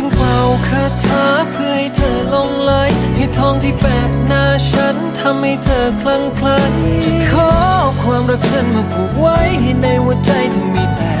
ฉันจึงเป่าคาถาเพื่อให้เธอลงไหลให้ทองที่แปะหน้าฉันทำให้เธอคลั่งไคล้จะขอความรักฉันมาผูกไว้ให้ในหัวใจเธอมีแต่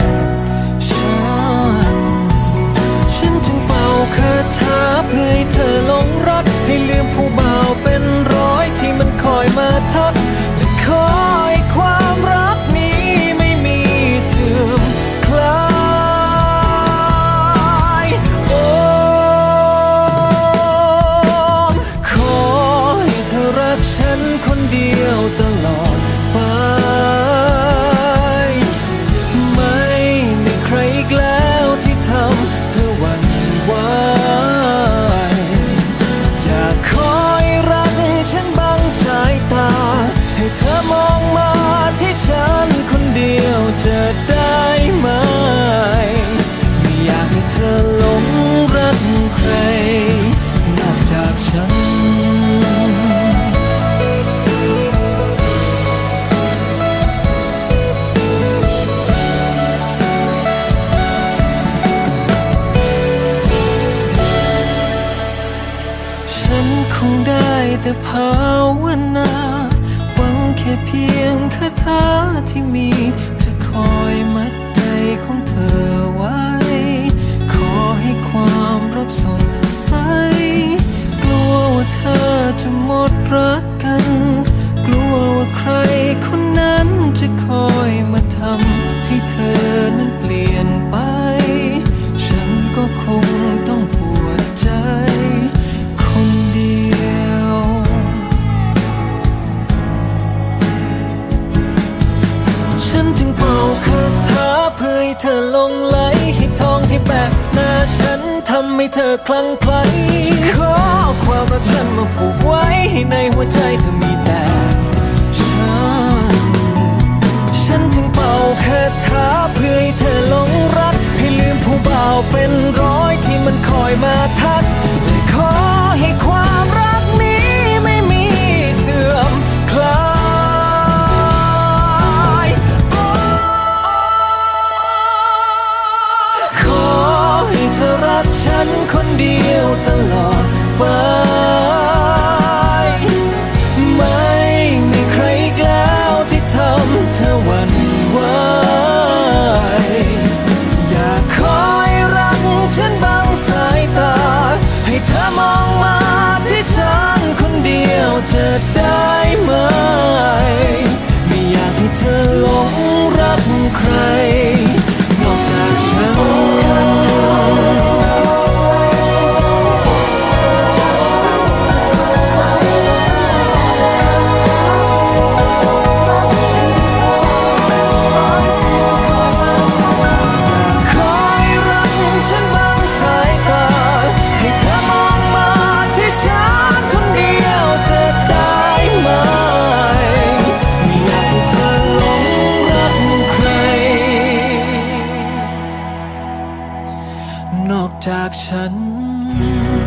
งได้แต่ภาวนา หวังแค่เพียงคาถาที่มี เพื่อให้เธอลงไหลให้ทองที่แบกหน้าฉันทำให้เธอคลั่งไคล้ขอเอความรักฉันมาผูกไว้ให้ในหัวใจเธอมี เดียวตลอดไป ไม่มีใครอีกแล้วที่ทำเธอหวั่นไหวอยากคอยรักฉันบางสายตา ให้เธอมองมาที่ฉันคนเดียวจะได้ไหม ไม่อยากให้เธอหลง you.